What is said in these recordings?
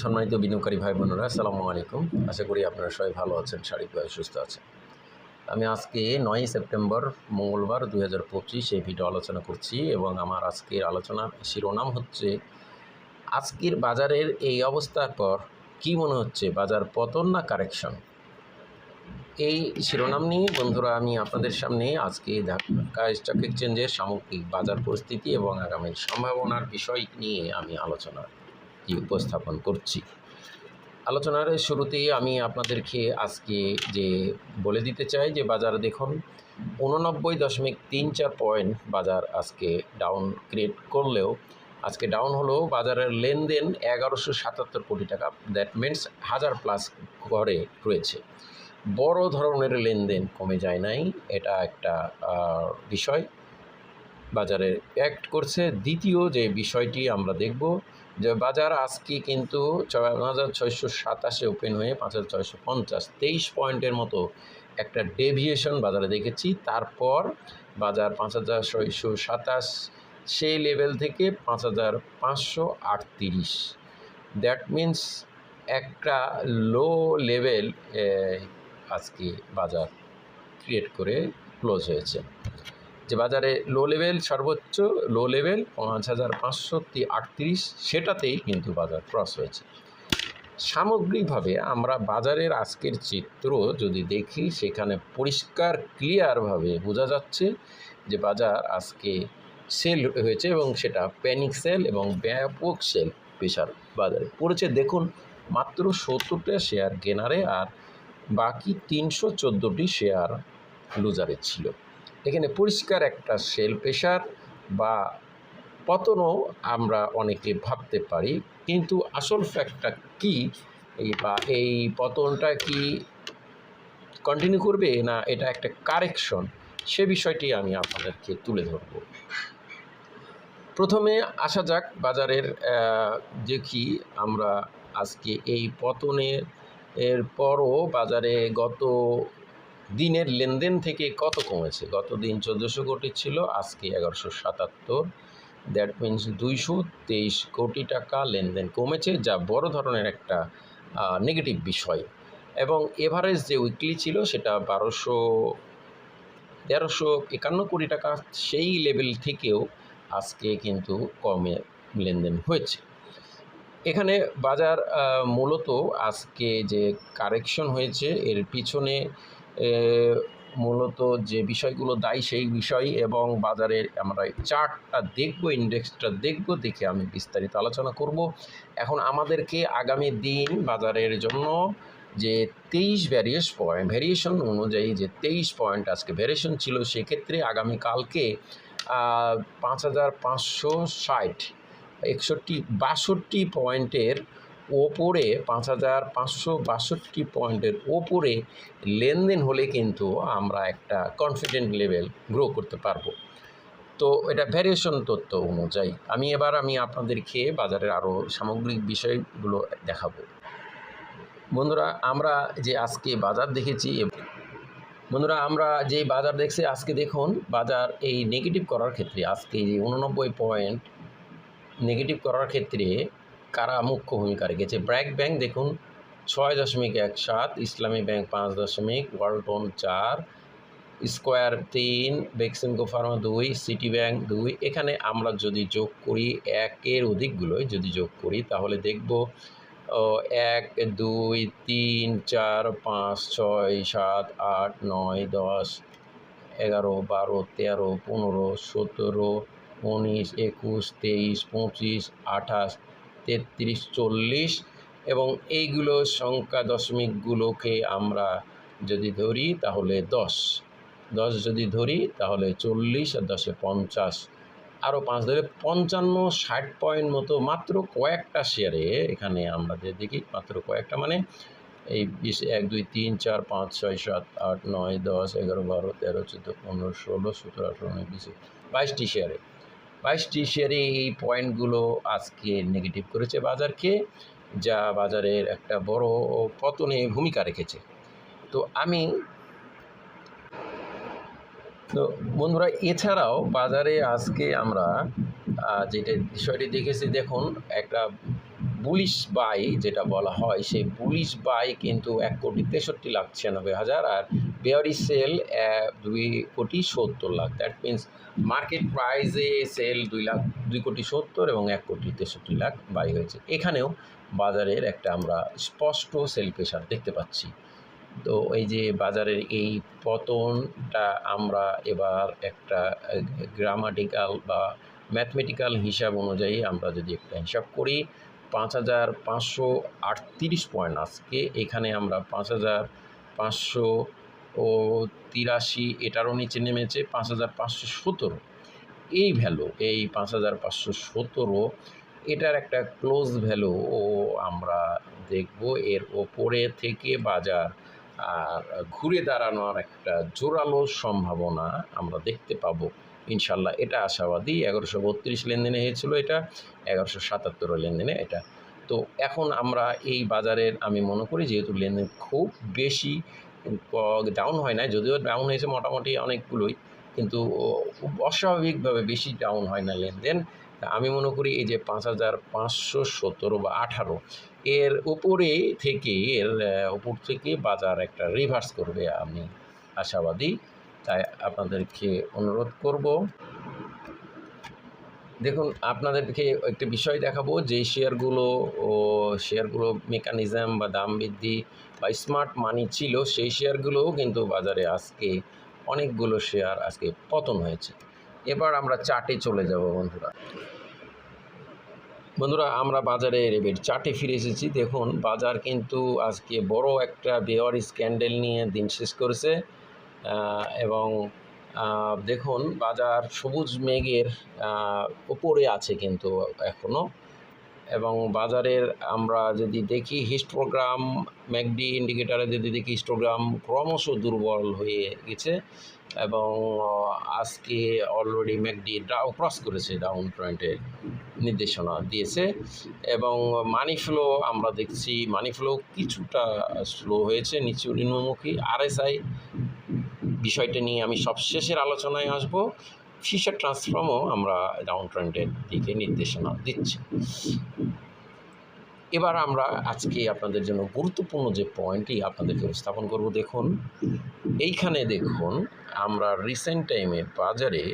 সম্মানিত বিনিয়োগকারী ভাই বোনেরা, আসসালামু আলাইকুম। আশা করি আপনারা সবাই ভালো আছেন শারীরিকভাবে সুস্থ আছেন। আমি আজকে নয়ই সেপ্টেম্বর, মঙ্গলবার দু হাজার পঁচিশ এই ভিডিও আলোচনা করছি এবং আমার আজকের আলোচনার শিরোনাম হচ্ছে, আজকের বাজারের এই অবস্থার পর কি মনে হচ্ছে, বাজার পতন না কারেকশন? এই শিরোনাম নিয়ে বন্ধুরা, আমি আপনাদের সামনে আজকে ঢাকা স্টক এক্সচেঞ্জের সামগ্রিক বাজার পরিস্থিতি এবং আগামীর সম্ভাবনার বিষয় নিয়ে আমি আলোচনা কি উপস্থাপন করছি। আলোচনার শুরুতেই আমি আপনাদেরকে আজকে যে বলে দিতে চাই যে বাজার দেখুন, উননব্বই দশমিক তিন চার পয়েন্ট বাজার আজকে ডাউন ক্রিয়েট করলেও, আজকে ডাউন হলেও বাজারের লেনদেন এগারোশো সাতাত্তর কোটি টাকা। দ্যাট মিনস হাজার প্লাস ঘরে রয়েছে। বড় ধরনের লেনদেন কমে যায় নাই, এটা একটা বিষয়। বাজারে অ্যাক্ট করছে। দ্বিতীয় যে বিষয়টি আমরা দেখব, যে বাজার আজকে কিন্তু ছয় হাজার ছয়শো সাতাশে ওপেন হয়ে পাঁচ হাজার ছয়শো পঞ্চাশ। তেইশ পয়েন্টের মতো একটা ডেভিয়েশন বাজারে দেখেছি। তারপর বাজার পাঁচ হাজার ছয়শো সাতাশ সেই লেভেল থেকে পাঁচ হাজার পাঁচশো আটত্রিশ। দ্যাট মিন্স একটা লো লেভেল আজকে বাজার ক্রিয়েট করে ক্লোজ হয়েছে। যে বাজারে লো লেভেল সর্বোচ্চ লো লেভেল পাঁচ হাজার পাঁচশো আটত্রিশ, সেটাতেই কিন্তু বাজার ক্রস হয়েছে। সামগ্রিকভাবে আমরা বাজারের আজকের চিত্র যদি দেখি, সেখানে পরিষ্কার ক্লিয়ারভাবে বোঝা যাচ্ছে যে বাজার আজকে সেল হয়েছে এবং সেটা প্যানিক সেল এবং ব্যাপক সেল পেশার বাজারে পড়েছে। দেখুন, মাত্র সত্তরটা শেয়ার কেনারে আর বাকি তিনশো চোদ্দোটি শেয়ার লুজারে ছিল। এখানে পরিষ্কার একটা সেল প্রেশার বা পতনও আমরা অনেকে ভাবতে পারি। কিন্তু আসল ফ্যাক্টটা কি? এই বা এই পতনটা কি কন্টিনিউ করবে না এটা একটা কারেকশন সে বিষয়টি আমি আপনাদেরকে তুলে ধরব। প্রথমে আসা যাক বাজারের দেখি আমরা আজকে এই পতনের এর পরও বাজারে গত দিনের লেনদেন থেকে কত কমেছে? গত দিন চোদ্দোশো কোটি ছিল, আজকে এগারোশো সাতাত্তর। দ্যাট মিন্স দুইশো তেইশ কোটি টাকা লেনদেন কমেছে, যা বড় ধরনের একটা নেগেটিভ বিষয়। এবং এভারেজ যে উইকলি ছিল, সেটা বারোশো, তেরোশো একান্ন কোটি টাকা, সেই লেভেল থেকেও আজকে কিন্তু কমে লেনদেন হয়েছে। এখানে বাজার মূলত আজকে যে কারেকশন হয়েছে, এর পিছনে মূলত যে বিষয়গুলো দায়ী সেই বিষয় এবং বাজারের আমরা চার্টটা দেখব ইন্ডেক্সটা দেখব, দেখে আমি বিস্তারিত আলোচনা করব। এখন আমাদেরকে আগামী দিন বাজারের জন্য যে তেইশ ভ্যারিয়েস পয়েন্ট ভ্যারিয়েশন অনুযায়ী যে তেইশ পয়েন্ট আজকে ভ্যারিয়েশন ছিল, সেক্ষেত্রে আগামীকালকে পাঁচ হাজার পাঁচশো ষাট, একষট্টি, বাষট্টি পয়েন্টের ওপরে পাঁচ হাজার পাঁচশো বাষট্টি পয়েন্টের ওপরে লেনদেন হলে কিন্তু আমরা একটা কনফিডেন্ট লেভেল গ্রো করতে পারব। তো এটা ভ্যারিয়েশন তথ্য অনুযায়ী। আমি এবার আমি আপনাদেরকে বাজারের আরও সামগ্রিক বিষয়গুলো দেখাবো। বন্ধুরা, আমরা যে আজকে বাজার দেখেছি বন্ধুরা, আমরা যে বাজার দেখছি, আজকে দেখুন, বাজার এই নেগেটিভ করার ক্ষেত্রে, আজকে যে উননব্বই পয়েন্ট নেগেটিভ করার ক্ষেত্রে কারা মুখ্য ভূমিকা রেখেছে? ব্র্যাক ব্যাংক দেখুন, ছয় দশমিক এক সাত, ইসলামী ব্যাংক পাঁচ দশমিক ওয়ালটন চার, স্কোয়ার তিন বেক্সিমকো ফার্মা দুই, সিটি ব্যাংক দুই। এখানে আমরা যদি যোগ করি একের অধিকগুলোই যদি যোগ করি, তাহলে দেখব এক, দুই, তিন, চার, পাঁচ, ছয়, সাত, আট, নয়, দশ, এগারো, বারো, তেরো, পনেরো, সতেরো, উনিশ, একুশ, তেইশ, পঁচিশ, আঠাশ তেত্রিশ চল্লিশ এবং এইগুলো সংখ্যা দশমিকগুলোকে আমরা যদি ধরি তাহলে দশ। দশ যদি ধরি তাহলে চল্লিশ আর দশে পঞ্চাশ। আরও পাঁচ ধরে পঞ্চান্ন, ষাট পয়েন্ট মতো মাত্র কয়েকটা শেয়ারে এখানে আমরা যে দেখি, মাত্র কয়েকটা মানে এই বিশ, এক, দুই, তিন, চার, পাঁচ, ছয়, সাত, আট, নয়, দশ, এগারো, বারো, তেরো, চোদ্দ, পনেরো, ষোলো, সতেরো, আঠেরো, উনিশ, বিশ, বাইশটি শেয়ারে বাইশটি শেয়ারে এই পয়েন্টগুলো আজকে নেগেটিভ করেছে বাজারকে, যা বাজারের একটা বড় পতনে ভূমিকা রেখেছে। তো আমি, তো বন্ধুরা, এছাড়াও বাজারে আজকে আমরা যেটা বিষয়টি দেখেছি, দেখুন, একটা বুলিশ বাই যেটা বলা হয়, সেই বুলিশ বাই কিন্তু এক কোটি তেষট্টি লাখ ছিয়ানব্বই হাজার, আর বেয়ারি সেল দুই কোটি সত্তর লাখ। দ্যাট মিন্স মার্কেট প্রাইজে সেল দুই লাখ, দুই কোটি সত্তর এবং এক কোটি তেষট্টি লাখ বাই হয়েছে। এখানেও বাজারের একটা আমরা স্পষ্ট সেল প্রেশার দেখতে পাচ্ছি। তো এই যে বাজারের এই পতনটা আমরা এবার একটা গ্রামাটিক্যাল বা ম্যাথমেটিক্যাল হিসাব অনুযায়ী আমরা যদি একটা হিসাব করি, পাঁচ হাজার পাঁচশো আটত্রিশ পয়েন্ট আজকে। এখানে আমরা পাঁচ হাজার পাঁচশো ও তিরাশি, এটারও নিচে নেমেছে পাঁচ হাজার পাঁচশো সতেরো। এই ভ্যালু, এই পাঁচ হাজার পাঁচশো সতেরো, এটার একটা ক্লোজ ভ্যালু ও আমরা দেখব এর ওপরে থেকে বাজার আর ঘুরে দাঁড়ানোর একটা জোরালো সম্ভাবনা আমরা দেখতে পাবো। ইনশাল্লাহ এটা আশাবাদী, এগারোশো বত্রিশ লেনদেনে হয়েছিল এটা, এগারোশো সাতাত্তর লেনদেনে এটা। তো এখন আমরা এই বাজারের, আমি মনে করি যেহেতু লেনদেন খুব বেশি ডাউন হয় না যদিও ডাউন হয়েছে মোটামুটি অনেকগুলোই, কিন্তু অস্বাভাবিকভাবে বেশি ডাউন হয় না লেনদেন। আমি মনে করি এই যে পাঁচ হাজার পাঁচশো সতেরো বা আঠারো, এর উপরে থেকে, এর উপর থেকে বাজার একটা রিভার্স করবে, আমি আশাবাদী। তাই আপনাদেরকে অনুরোধ করব। দেখুন, আপনাদেরকে একটি বিষয় দেখাবো, যে শেয়ারগুলো ও শেয়ারগুলো মেকানিজম বা দাম বৃদ্ধি বা স্মার্ট মানি ছিল, সেই শেয়ারগুলোও কিন্তু বাজারে আজকে অনেকগুলো শেয়ার আজকে পতন হয়েছে। এবার আমরা চার্টে চলে যাব বন্ধুরা। বন্ধুরা, আমরা বাজারে এবার চার্টে ফিরে এসেছি। দেখুন, বাজার কিন্তু আজকে বড় একটা বেওয়ার স্ক্যান্ডেল নিয়ে দিন শেষ করেছে এবং দেখুন, বাজার সবুজ মেঘের উপরে আছে কিন্তু এখনও এবং বাজারের আমরা যদি দেখি হিস্টোগ্রাম ম্যাকডি ইন্ডিকেটারে যদি দেখি হিস্টোগ্রাম ক্রমশ দুর্বল হয়ে গেছে। এবং আজকে অলরেডি ম্যাকডি ডাউ ক্রস করেছে ডাউন পয়েন্টের নির্দেশনা দিয়েছে। এবং মানি ফ্লো আমরা দেখছি মানি ফ্লো কিছুটা স্লো হয়েছে, নিচু নিম্নমুখী আরএসআই বিষয়টা নিয়ে আমি সব শেষের আলোচনায় আসব। ফিশার ট্রান্সফর্মও আমরা ডাউন ট্রেন্ডের দিকে নির্দেশনা দিচ্ছি। এবার আমরা আজকে আপনাদের জন্য গুরুত্বপূর্ণ যে পয়েন্টটি আপনাদেরকে উপস্থাপন করব, দেখুন। এইখানে দেখুন, আমরা রিসেন্ট টাইমে বাজারে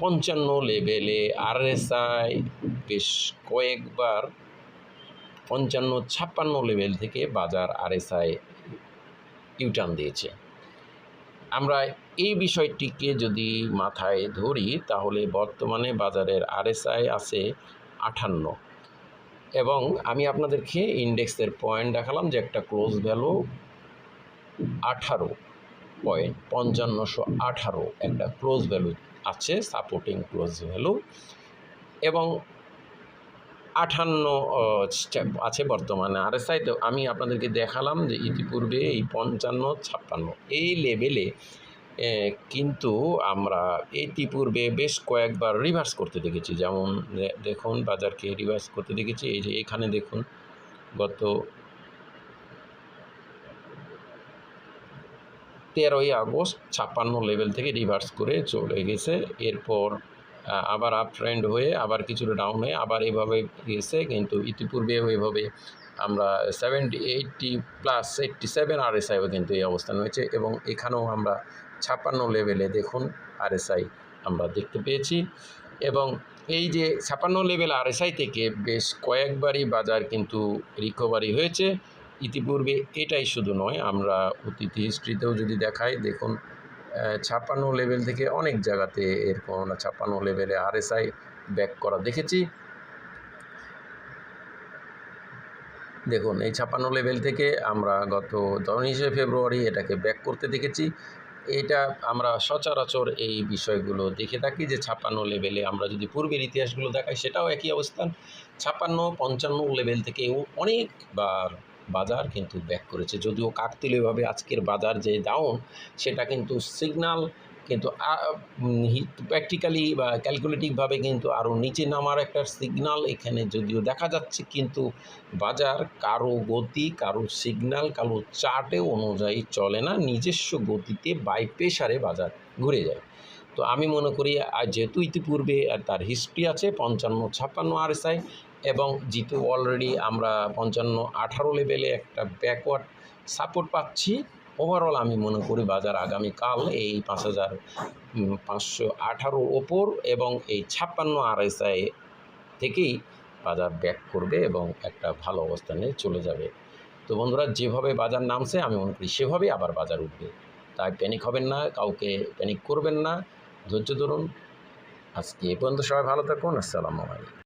পঞ্চান্ন লেভেলে আরএসআই বেশ কয়েকবার পঞ্চান্ন, ছাপ্পান্ন লেভেল থেকে বাজার আরএসআই ইউটার্ন দিয়েছে। আমরা এই বিষয়টিকে যদি মাথায় ধরি, তাহলে বর্তমানে বাজারের আরএসআই আছে আটান্ন এবং আমি আপনাদেরকে ইন্ডেক্সের পয়েন্ট দেখালাম যে একটা ক্লোজ ভ্যালু আঠারো পয়েন্ট পঞ্চান্নশো আঠারো একটা ক্লোজ ভ্যালু আছে, সাপোর্টিং ক্লোজ ভ্যালু। এবং আঠান্ন আছে বর্তমানে। আরএসআই তো আমি আপনাদেরকে দেখালাম যে ইতিপূর্বে এই পঞ্চান্ন, ছাপ্পান্ন, এই লেভেলে কিন্তু আমরা ইতিপূর্বে বেশ কয়েকবার রিভার্স করতে দেখেছি। যেমন দেখুন, বাজারকে রিভার্স করতে দেখেছি। এই যে এখানে দেখুন, গত তেরোই আগস্ট ছাপ্পান্ন লেভেল থেকে রিভার্স করে চলে গেছে। এরপর আবার আপ ট্রেন্ড হয়ে, আবার কিছুটা ডাউন হয়ে, আবার এভাবে গেছে কিন্তু ইতিপূর্বে এভাবে আমরা seventy eighty plus eighty seven আরএসআইও কিন্তু এই অবস্থান হয়েছে এবং এখানেও আমরা ছাপ্পান্ন লেভেলে দেখুন আরএসআই আমরা দেখতে পেয়েছি। এবং এই যে ছাপ্পান্ন লেভেল আরএসআই থেকে বেশ কয়েকবারই বাজার কিন্তু রিকভারি হয়েছে। ইতিপূর্বে এটাই শুধু নয়, আমরা অতীত হিস্ট্রিতেও যদি দেখাই, দেখুন ছাপ্পান্ন লেভেল থেকে অনেক জায়গাতে এরকম আমরা ছাপ্পান্ন লেভেলে আরএসআই ব্যাক করা দেখেছি। দেখুন, এই ছাপ্পান্ন লেভেল থেকে আমরা গত উনিশে ফেব্রুয়ারি এটাকে ব্যাক করতে দেখেছি। এটা আমরা সচরাচর এই বিষয়গুলো দেখে থাকি যে ছাপ্পান্ন লেভেলে আমরা যদি পূর্বের ইতিহাসগুলো দেখাই, সেটাও একই অবস্থান। ছাপ্পান্ন, পঞ্চান্ন লেভেল থেকে অনেকবার বাজার কিন্তু ব্যাক করেছে। যদিও কাকতিলীয়ভাবে আজকের বাজার যে ডাউন সেটা কিন্তু সিগনাল কিন্তু প্র্যাকটিক্যালি বা ক্যালকুলেটিভভাবে কিন্তু আরও নিচে নামার একটা সিগনাল এখানে যদিও দেখা যাচ্ছে, কিন্তু বাজার কারও গতি, কারও সিগনাল কারও চার্টে অনুযায়ী চলে না। নিজস্ব গতিতে বাই প্রেশারে বাজার ঘুরে যায়। তো আমি মনে করি যেহেতু ইতিপূর্বে তার হিস্ট্রি আছে, পঞ্চান্ন ছাপ্পান্ন আর আরএসআই এবং যেহেতু অলরেডি আমরা পঞ্চান্ন, আঠারো লেভেলে একটা ব্যাকওয়ার্ড সাপোর্ট পাচ্ছি। ওভারঅল আমি মনে করি বাজার আগামীকাল এই পাঁচ হাজার পাঁচশো আঠারোর ওপর এবং এই ছাপ্পান্ন আরএসআই থেকেই বাজার ব্যাক করবে এবং একটা ভালো অবস্থানে চলে যাবে। তো বন্ধুরা, যেভাবে বাজার নামছে, আমি মনে করি সেভাবেই আবার বাজার উঠবে। তাই প্যানিক হবেন না, কাউকে প্যানিক করবেন না। ধৈর্য ধরুন। আজকে এ পর্যন্ত সবাই ভালো থাকুন। আসসালামু আলাইকুম।